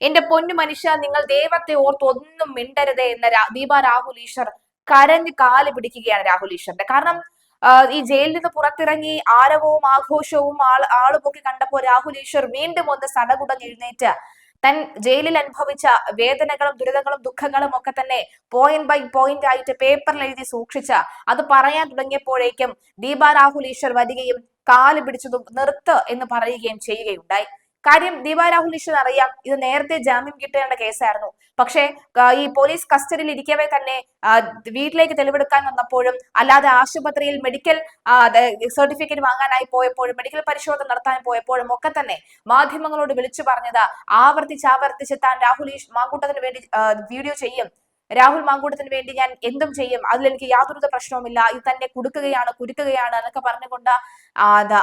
എന്റെ പൊന്നു മനുഷ്യ നിങ്ങൾ ദൈവത്തെ ഓർത്ത് ഒന്നും മിണ്ടരുത് എന്ന ദീപ രാഹുൽ ഈശ്വർ കരഞ്ഞ് കാൽ പിടിക്കുകയാണ് രാഹുൽ ഈശ്വറിന്റെ. കാരണം ഈ ജയിലിൽ നിന്ന് പുറത്തിറങ്ങി ആരവവും ആഘോഷവും ആൾ ആളുമൊക്കെ കണ്ടപ്പോൾ രാഹുൽ ഈശ്വർ വീണ്ടും ഒന്ന് സടകുടഞ്ഞെഴുന്നേറ്റ് തൻ ജയിലിൽ അനുഭവിച്ച വേദനകളും ദുരിതങ്ങളും ദുഃഖങ്ങളും ഒക്കെ തന്നെ പോയിന്റ് ബൈ പോയിന്റ് ആയിട്ട് പേപ്പറിൽ എഴുതി സൂക്ഷിച്ച അത് പറയാൻ തുടങ്ങിയപ്പോഴേക്കും ദീപ രാഹുൽ ഈശ്വർ വരികയും കാൽ പിടിച്ചതും നിർത്ത് എന്ന് പറയുകയും ചെയ്യുകയുണ്ടായി. കാര്യം ദീപാ രാഹുൽ അറിയാം. ഇത് നേരത്തെ ജാമ്യം കിട്ടേണ്ട കേസായിരുന്നു. പക്ഷേ ഈ പോലീസ് കസ്റ്റഡിയിൽ ഇരിക്കവേ തന്നെ വീട്ടിലേക്ക് തെളിവെടുക്കാൻ വന്നപ്പോഴും അല്ലാതെ ആശുപത്രിയിൽ മെഡിക്കൽ സർട്ടിഫിക്കറ്റ് വാങ്ങാനായി പോയപ്പോഴും മെഡിക്കൽ പരിശോധന നടത്താൻ പോയപ്പോഴും ഒക്കെ തന്നെ മാധ്യമങ്ങളോട് വിളിച്ചു പറഞ്ഞത് ആവർത്തിച്ച് ആവർത്തിച്ച് താൻ രാഹുൽ മാങ്കൂട്ടത്തിന് വേണ്ടി വീഡിയോ ചെയ്യും. രാഹുൽ മാങ്കൂട്ടത്തിന് വേണ്ടി ഞാൻ എന്തും ചെയ്യും. അതിൽ എനിക്ക് യാതൊരു പ്രശ്നവുമില്ല. ഇത് തന്നെ കുടുക്കുകയാണ് കുരുക്കുകയാണ് എന്നൊക്കെ പറഞ്ഞുകൊണ്ട്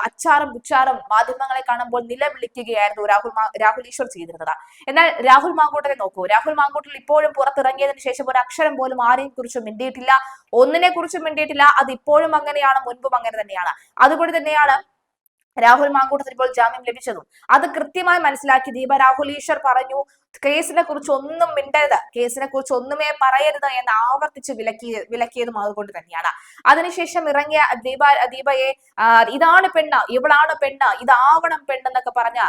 അച്ചാറും ഉച്ചാറും മാധ്യമങ്ങളെ കാണുമ്പോൾ നിലവിളിക്കുകയായിരുന്നു രാഹുൽ രാഹുൽ ഈശ്വർ ചെയ്തിരുന്നത്. എന്നാൽ രാഹുൽ മാങ്കൂട്ടനെ നോക്കൂ. രാഹുൽ മാങ്കൂട്ടൽ ഇപ്പോഴും പുറത്തിറങ്ങിയതിനു ശേഷം ഒരു അക്ഷരം പോലും ആരെയും കുറിച്ചും മിണ്ടിയിട്ടില്ല. ഒന്നിനെ കുറിച്ചും മിണ്ടിയിട്ടില്ല. അത് ഇപ്പോഴും അങ്ങനെയാണ് മുൻപും അങ്ങനെ തന്നെയാണ്. അതുകൊണ്ട് തന്നെയാണ് രാഹുൽ മാങ്കൂട്ടത്തിന് ഇപ്പോൾ ജാമ്യം ലഭിച്ചതും. അത് കൃത്യമായി മനസ്സിലാക്കി ദീപ രാഹുൽ ഈശ്വർ പറഞ്ഞു കേസിനെ കുറിച്ച് ഒന്നും മിണ്ടരുത്. കേസിനെ കുറിച്ച് ഒന്നുമേ പറയരുത് എന്ന് ആവർത്തിച്ച് വിലക്കി വിലക്കിയതും അതുകൊണ്ട് തന്നെയാണ്. അതിനുശേഷം ഇറങ്ങിയ ദീപ ദീപയെ ഇതാണ് പെണ്ണ് ഇവളാണ് പെണ്ണ് ഇതാവണം പെണ്ണെന്നൊക്കെ പറഞ്ഞ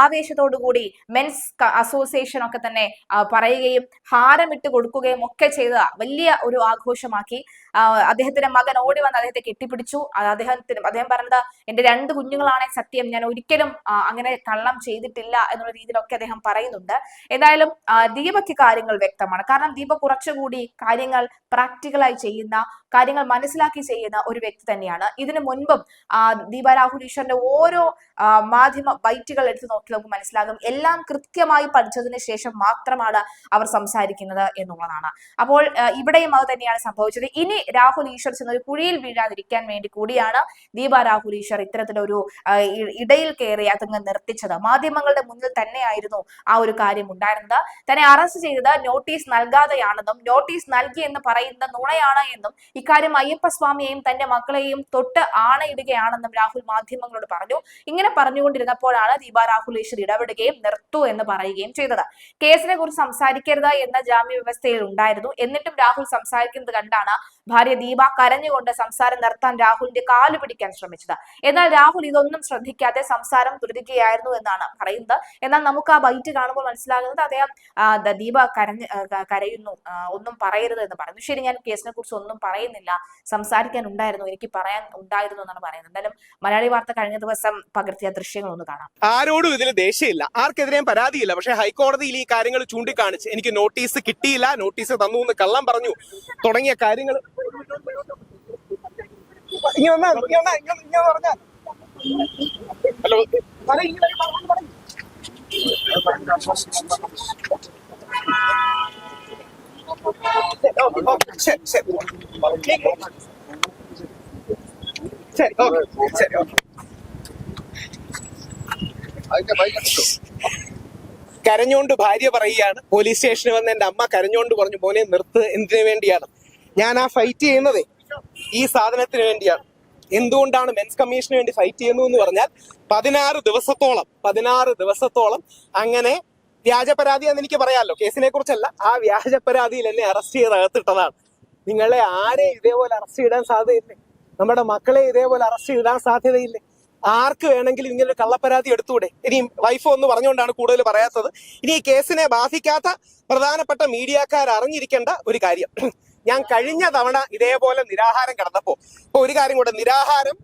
ആവേശത്തോടുകൂടി മെൻസ് അസോസിയേഷൻ ഒക്കെ തന്നെ പറയുകയും ഹാരമിട്ട് കൊടുക്കുകയും ഒക്കെ ചെയ്ത വലിയ ഒരു ആഘോഷമാക്കി. അദ്ദേഹത്തിന്റെ മകൻ ഓടി വന്ന് അദ്ദേഹത്തെ കെട്ടിപ്പിടിച്ചു. അദ്ദേഹത്തിന് അദ്ദേഹം പറഞ്ഞത് എന്റെ രണ്ട് കുഞ്ഞുങ്ങളാണ് സത്യം. ഞാൻ ഒരിക്കലും അങ്ങനെ കള്ളം ചെയ്തിട്ടില്ല എന്നുള്ള രീതിയിലൊക്കെ അദ്ദേഹം പറയുന്നുണ്ട്. എന്തായാലും ആ, ദീപയ്ക്ക് കാര്യങ്ങൾ വ്യക്തമാണ്. കാരണം ദീപ കുറച്ചുകൂടി കാര്യങ്ങൾ പ്രാക്ടിക്കലായി ചെയ്യുന്ന കാര്യങ്ങൾ മനസ്സിലാക്കി ചെയ്യുന്ന ഒരു വ്യക്തി തന്നെയാണ്. ഇതിനു മുൻപും ദീപ രാഹുൽ ഈശ്വറിന്റെ ഓരോ മാധ്യമ ബൈറ്റുകൾ എടുത്തു നോക്കി നമുക്ക് മനസ്സിലാകും. എല്ലാം കൃത്യമായി പഠിച്ചതിന് ശേഷം മാത്രമാണ് അവർ സംസാരിക്കുന്നത് എന്നുള്ളതാണ്. അപ്പോൾ ഇവിടെയും അത് തന്നെയാണ് സംഭവിച്ചത്. ഇനി രാഹുൽ ഈശ്വർ ചെന്ന ഒരു കുഴിയിൽ വീഴാതിരിക്കാൻ വേണ്ടി കൂടിയാണ് ദീപ രാഹുൽ ഈശ്വർ ഇത്തരത്തിലൊരു ഇടയിൽ കയറി അതങ്ങ് നിർത്തിച്ചത്. മാധ്യമങ്ങളുടെ മുന്നിൽ തന്നെയായിരുന്നു ആ ഒരു കാര്യം ഉണ്ടായിരുന്നത് തന്നെ അറസ്റ്റ് ചെയ്തത് നോട്ടീസ് നൽകാതെയാണെന്നും നോട്ടീസ് നൽകി എന്ന് പറയുന്ന നുണയാണ് എന്നും ഇക്കാര്യം അയ്യപ്പസ്വാമിയെയും തന്റെ മക്കളെയും തൊട്ട് ആണയിടുകയാണെന്നും രാഹുൽ മാധ്യമങ്ങളോട് പറഞ്ഞു. ഇങ്ങനെ പറഞ്ഞുകൊണ്ടിരുന്നപ്പോഴാണ് ദീപ രാഹുൽ ഈശ്വർ ഇടപെടുകയും നിർത്തു എന്ന് പറയുകയും ചെയ്തത്. കേസിനെ കുറിച്ച് സംസാരിക്കരുത് എന്ന ജാമ്യ വ്യവസ്ഥയിൽ ഉണ്ടായിരുന്നു. എന്നിട്ടും രാഹുൽ സംസാരിക്കുന്നത് കണ്ടാണ് ഭാര്യ ദീപ കരഞ്ഞുകൊണ്ട് സംസാരം നിർത്താൻ രാഹുലിന്റെ കാൽ പിടിക്കാൻ ശ്രമിച്ചത്. എന്നാൽ രാഹുൽ ഇതൊന്നും ശ്രദ്ധിക്കാതെ സംസാരം തുടരുകയായിരുന്നു എന്നാണ് പറയുന്നത്. എന്നാൽ നമുക്ക് ആ ബൈറ്റ് കാണുമ്പോൾ മനസ്സിലാകുന്നത് അദ്ദേഹം ദീപ കരഞ്ഞ് കരയുന്നു ഒന്നും പറയരുത് എന്ന് പറയുന്നു ശരി ഞാൻ കേസിനെ കുറിച്ച് ഒന്നും പറയുന്നില്ല. സംസാരിക്കാൻ ഉണ്ടായിരുന്നു എനിക്ക് പറയാൻ ഉണ്ടായിരുന്നു എന്നാണ് പറയുന്നത്. എന്തായാലും മലയാളി വാർത്ത കഴിഞ്ഞ ദിവസം പകർത്തിയ ദൃശ്യങ്ങൾ ഒന്ന് കാണാം. ആരോടും ഇതിൽ ദേഷ്യമില്ല. ആർക്കെതിരെയും പരാതിയില്ല. പക്ഷേ ഹൈക്കോടതിയിൽ ഈ കാര്യങ്ങൾ ചൂണ്ടിക്കാണിച്ച് എനിക്ക് നോട്ടീസ് കിട്ടിയില്ല. നോട്ടീസ് തന്നു എന്ന് കള്ളം പറഞ്ഞു. തുടങ്ങിയ കാര്യങ്ങൾ ഇങ്ങനെ വന്നാ, ഇങ്ങനെ വന്നാ, ഇങ്ങനെ- ഇങ്ങനെ പറഞ്ഞാ. ഹലോ. കരഞ്ഞോണ്ട് ഭാര്യ പറയുകയാണ്. പോലീസ് സ്റ്റേഷനിൽ വന്ന് എന്റെ അമ്മ കരഞ്ഞോണ്ട് പറഞ്ഞു പോലെ നിർത്ത് എന്തിനു വേണ്ടിയാണ്? ഞാൻ ആ ഫൈറ്റ് ചെയ്യുന്നതേ ഈ സാധനത്തിന് വേണ്ടിയാണ്. എന്തുകൊണ്ടാണ് മെൻസ് കമ്മീഷന് വേണ്ടി ഫൈറ്റ് ചെയ്യുന്നു എന്ന് പറഞ്ഞാൽ പതിനാറ് ദിവസത്തോളം പതിനാറ് ദിവസത്തോളം അങ്ങനെ വ്യാജ പരാതി എന്ന് എനിക്ക് പറയാമല്ലോ കേസിനെ കുറിച്ചല്ല ആ വ്യാജ പരാതിയിൽ എന്നെ അറസ്റ്റ് ചെയ്ത് അകത്തിട്ടതാണ്. നിങ്ങളെ ആരെ ഇതേപോലെ അറസ്റ്റ് ചെയ്താൻ സാധ്യതയില്ലേ? നമ്മുടെ മക്കളെ ഇതേപോലെ അറസ്റ്റ് ചെയ്താൻ സാധ്യതയില്ലേ? ആർക്ക് വേണമെങ്കിലും ഇങ്ങനെ കള്ളപ്പരാതി എടുത്തൂടെ? ഇനി വൈഫ് ഒന്ന് പറഞ്ഞുകൊണ്ടാണ് കൂടുതൽ പറയാത്തത്. ഇനി ഈ കേസിനെ ബാധിക്കാത്ത പ്രധാനപ്പെട്ട മീഡിയക്കാർ അറിഞ്ഞിരിക്കേണ്ട ഒരു കാര്യം. ഞാൻ കഴിഞ്ഞ തവണ ഇതേപോലെ നിരാഹാരം കിടന്നപ്പോ ഒരു കാര്യം കൂടെ നിരാഹാരം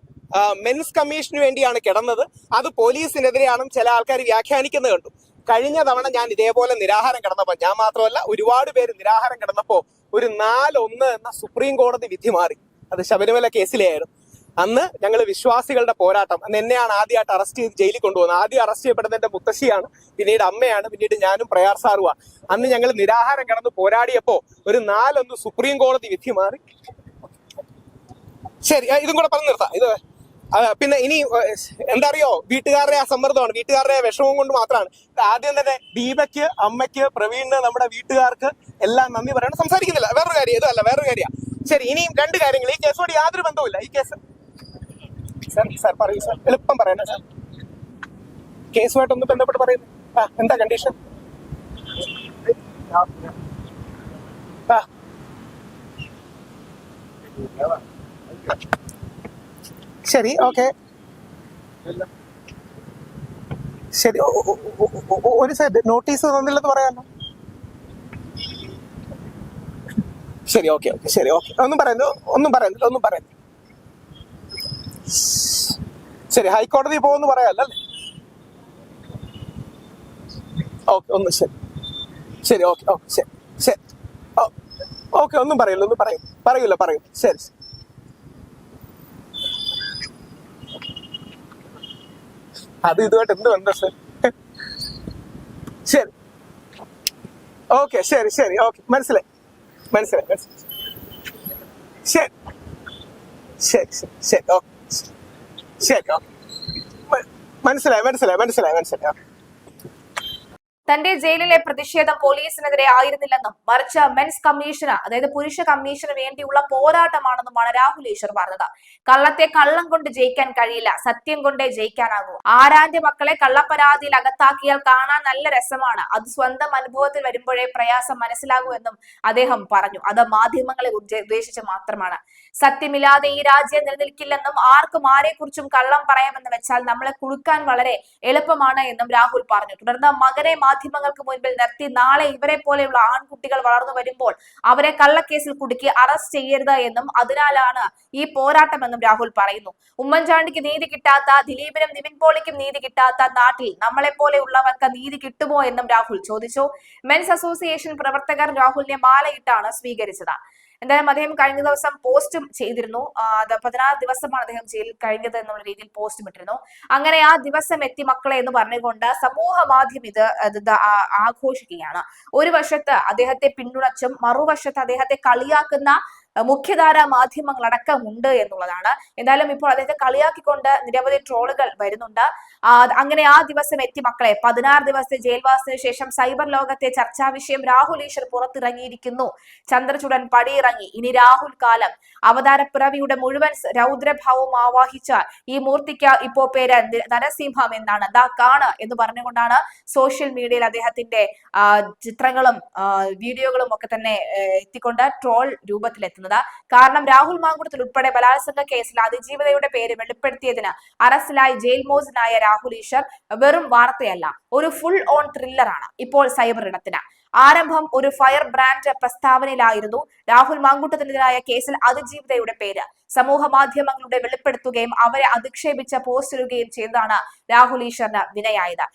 മെൻസ് കമ്മീഷന് വേണ്ടിയാണ് കിടന്നത്. അത് പോലീസിനെതിരെയാണെന്ന് ചില ആൾക്കാർ വ്യാഖ്യാനിക്കുന്നത് കണ്ടു. കഴിഞ്ഞ തവണ ഞാൻ ഇതേപോലെ നിരാഹാരം കിടന്നപ്പോ ഞാൻ മാത്രമല്ല ഒരുപാട് പേര് നിരാഹാരം കിടന്നപ്പോ ഒരു നാലൊന്ന് എന്ന സുപ്രീം കോടതി വിധി മാറി. അത് ശബരിമല കേസിലെയായിരുന്നു. അന്ന് ഞങ്ങൾ വിശ്വാസികളുടെ പോരാട്ടം. അന്ന് എന്നെയാണ് ആദ്യമായിട്ട് അറസ്റ്റ് ചെയ്ത് ജയിലിൽ കൊണ്ടുപോകുന്നത്. ആദ്യം അറസ്റ്റ് ചെയ്യപ്പെടുന്നതിന്റെ മുത്തശ്ശിയാണ് പിന്നീട് അമ്മയാണ് പിന്നീട് ഞാനും പ്രയാർ അന്ന് ഞങ്ങൾ നിരാഹാരം കിടന്ന് പോരാടിയപ്പോ ഒരു നാലൊന്ന് സുപ്രീം കോടതി വിധി മാറി. ശരി ഇതും കൂടെ പറഞ്ഞു നിർത്താം. ഇത് പിന്നെ ഇനി എന്താ അറിയോ വീട്ടുകാരുടെ ആ സമ്മർദ്ദമാണ്. വീട്ടുകാരുടെ വിഷമം കൊണ്ട് മാത്രമാണ്. ആദ്യം തന്നെ ദീപയ്ക്ക് അമ്മയ്ക്ക് പ്രവീണിന് നമ്മുടെ വീട്ടുകാർക്ക് എല്ലാം നന്ദി പറയണം. സംസാരിക്കുന്നില്ല. വേറൊരു കാര്യം ഇതല്ല വേറൊരു കാര്യമാണ്. ശരി ഇനിയും രണ്ട് കാര്യങ്ങൾ. ഈ കേസോട് യാതൊരു ബന്ധവുമില്ല. ഈ കേസ് സാർ സാർ പറയൂ സാർ എളുപ്പം പറയണേ സാർ. കേസുമായിട്ടൊന്ന് ബന്ധപ്പെട്ട് പറയുന്നു ആ എന്താ കണ്ടീഷൻ. ശരി ഓക്കെ ശരി ഒരു സൈഡ് നോട്ടീസ് തന്നില്ലെന്ന് പറയാമല്ലോ. ശരി ഓക്കെ ഓക്കെ ശരി ഓക്കെ ഒന്നും പറയുന്നു ഒന്നും പറയുന്നില്ല ഒന്നും പറയുന്നില്ല ശരി ഹൈക്കോടതി പോകുമെന്ന് പറയാമല്ലേ ഓക്കെ ഒന്ന് ശരി. ശരി ഓക്കെ ഓക്കെ ശരി ശരി. ഓക്കെ ഒന്നും പറയില്ല ഒന്നും പറയും പറയൂല പറയൂ ശരി ശരി. അത് ഇതുമായിട്ട് എന്ത് ബന്ധം സർ? ശരി. ഓക്കെ ശരി ശരി ഓക്കെ. മനസ്സിലായി. മനസ്സിലായി മനസ്സിലായി. ശരി. ശരി ശരി ശരി ഓക്കെ. ശരി ഓക്കെ മനസ്സിലായി മനസ്സിലായി മനസ്സിലായി മനസ്സിലായി. തന്റെ ജയിലിലെ പ്രതിഷേധം പോലീസിനെതിരെ ആയിരുന്നില്ലെന്നും മറിച്ച് മെൻസ് കമ്മീഷന് അതായത് പുരുഷ കമ്മീഷന് വേണ്ടിയുള്ള പോരാട്ടമാണെന്നുമാണ് രാഹുൽ ഈശ്വർ പറഞ്ഞത്. കള്ളത്തെ കള്ളം കൊണ്ട് ജയിക്കാൻ കഴിയില്ല സത്യം കൊണ്ടേ ജയിക്കാനാകൂ. ആരാന്റെ മക്കളെ കള്ളപ്പരാതിയിൽ അകത്താക്കിയാൽ കാണാൻ നല്ല രസമാണ്. അത് സ്വന്തം അനുഭവത്തിൽ വരുമ്പോഴേ പ്രയാസം മനസ്സിലാകൂ എന്നും അദ്ദേഹം പറഞ്ഞു. അത് മാധ്യമങ്ങളെ ഉദ്ദ- ഉദ്ദേശിച്ച് മാത്രമാണ്. സത്യമില്ലാതെ ഈ രാജ്യം നിലനിൽക്കില്ലെന്നും ആർക്കും ആരെക്കുറിച്ചും കള്ളം പറയാമെന്ന് വെച്ചാൽ നമ്മളെ കുടുക്കാൻ വളരെ എളുപ്പമാണ് എന്നും രാഹുൽ പറഞ്ഞു. തുടർന്ന് മകനെ മാധ്യമങ്ങൾക്ക് മുൻപിൽ നിർത്തി നാളെ ഇവരെ പോലെയുള്ള ആൺകുട്ടികൾ വളർന്നു വരുമ്പോൾ അവരെ കള്ളക്കേസിൽ കുടുക്കി അറസ്റ്റ് ചെയ്യരുത് എന്നും അതിനാലാണ് ഈ പോരാട്ടം എന്നും രാഹുൽ പറയുന്നു. ഉമ്മൻചാണ്ടിക്ക് നീതി കിട്ടാത്ത ദിലീപിനും നിവിൻ പോളിക്കും നീതി കിട്ടാത്ത നാട്ടിൽ നമ്മളെ പോലെയുള്ളവർക്ക് നീതി കിട്ടുമോ എന്നും രാഹുൽ ചോദിച്ചു. മെൻസ് അസോസിയേഷൻ പ്രവർത്തകർ രാഹുലിനെ മാലയിട്ടാണ് സ്വീകരിച്ചത്. എന്തായാലും അദ്ദേഹം കഴിഞ്ഞ ദിവസം പോസ്റ്റും ചെയ്തിരുന്നു. പതിനാറ് ദിവസമാണ് അദ്ദേഹം ജയിലിൽ കഴിഞ്ഞത് എന്നുള്ള രീതിയിൽ പോസ്റ്റും ഇട്ടിരുന്നു. അങ്ങനെ ആ ദിവസം എത്തി മക്കളെ എന്ന് പറഞ്ഞുകൊണ്ട് സമൂഹ മാധ്യമം ഇത് ആഘോഷിക്കുകയാണ്. ഒരു വശത്ത് അദ്ദേഹത്തെ പിന്തുണച്ചും മറുവശത്ത് അദ്ദേഹത്തെ കളിയാക്കുന്ന മുഖ്യധാര മാധ്യമങ്ങളടക്കം ഉണ്ട് എന്നുള്ളതാണ്. എന്തായാലും ഇപ്പോൾ അദ്ദേഹത്തെ കളിയാക്കിക്കൊണ്ട് നിരവധി ട്രോളുകൾ വരുന്നുണ്ട്. അങ്ങനെ ആ ദിവസം എത്തി മക്കളെ. പതിനാറ് ദിവസത്തെ ജയിൽവാസത്തിന് ശേഷം സൈബർ ലോകത്തെ ചർച്ചാ വിഷയം രാഹുൽ ഈശ്വർ പുറത്തിറങ്ങിയിരിക്കുന്നു. ചന്ദ്രചൂടൻ പടിയിറങ്ങി. ഇനി രാഹുൽ കാലം. അവതാരപ്പിറവിയുടെ മുഴുവൻ രൗദ്രഭാവം ആവാഹിച്ച ഈ മൂർത്തിക്ക് ഇപ്പോ പേര് നരസിംഹം എന്നാണ്. ദാ കാണ് എന്ന് പറഞ്ഞുകൊണ്ടാണ് സോഷ്യൽ മീഡിയയിൽ അദ്ദേഹത്തിന്റെ ചിത്രങ്ങളും വീഡിയോകളും ഒക്കെ തന്നെ എത്തിക്കൊണ്ട് ട്രോൾ രൂപത്തിലെത്തുന്നത്. കാരണം രാഹുൽ മാങ്കുടത്തിൽ ഉൾപ്പെടെ ബലാത്സംഗ കേസിൽ അതിജീവിതയുടെ പേര് വെളിപ്പെടുത്തിയതിന് അറസ്റ്റിലായി ജയിൽ മോചനായ രാഹുൽ ഈശ്വർ വെറും വാർത്തയല്ല ഒരു ഫുൾ ഓൺ ത്രില്ലറാണ് ഇപ്പോൾ സൈബർ ഇടത്തിന്. ആരംഭം ഒരു ഫയർ ബ്രാൻഡ് പ്രസ്താവനയിലായിരുന്നു. രാഹുൽ മാങ്കൂട്ടത്തിനെതിരായ കേസിൽ അതിജീവിതയുടെ പേര് സമൂഹ മാധ്യമങ്ങളുടെ വെളിപ്പെടുത്തുകയും അവരെ അധിക്ഷേപിച്ച് പോസ്റ്റ് ഇടുകയും ചെയ്തതാണ് രാഹുൽ ഈശ്വറിന് വിനയായത്.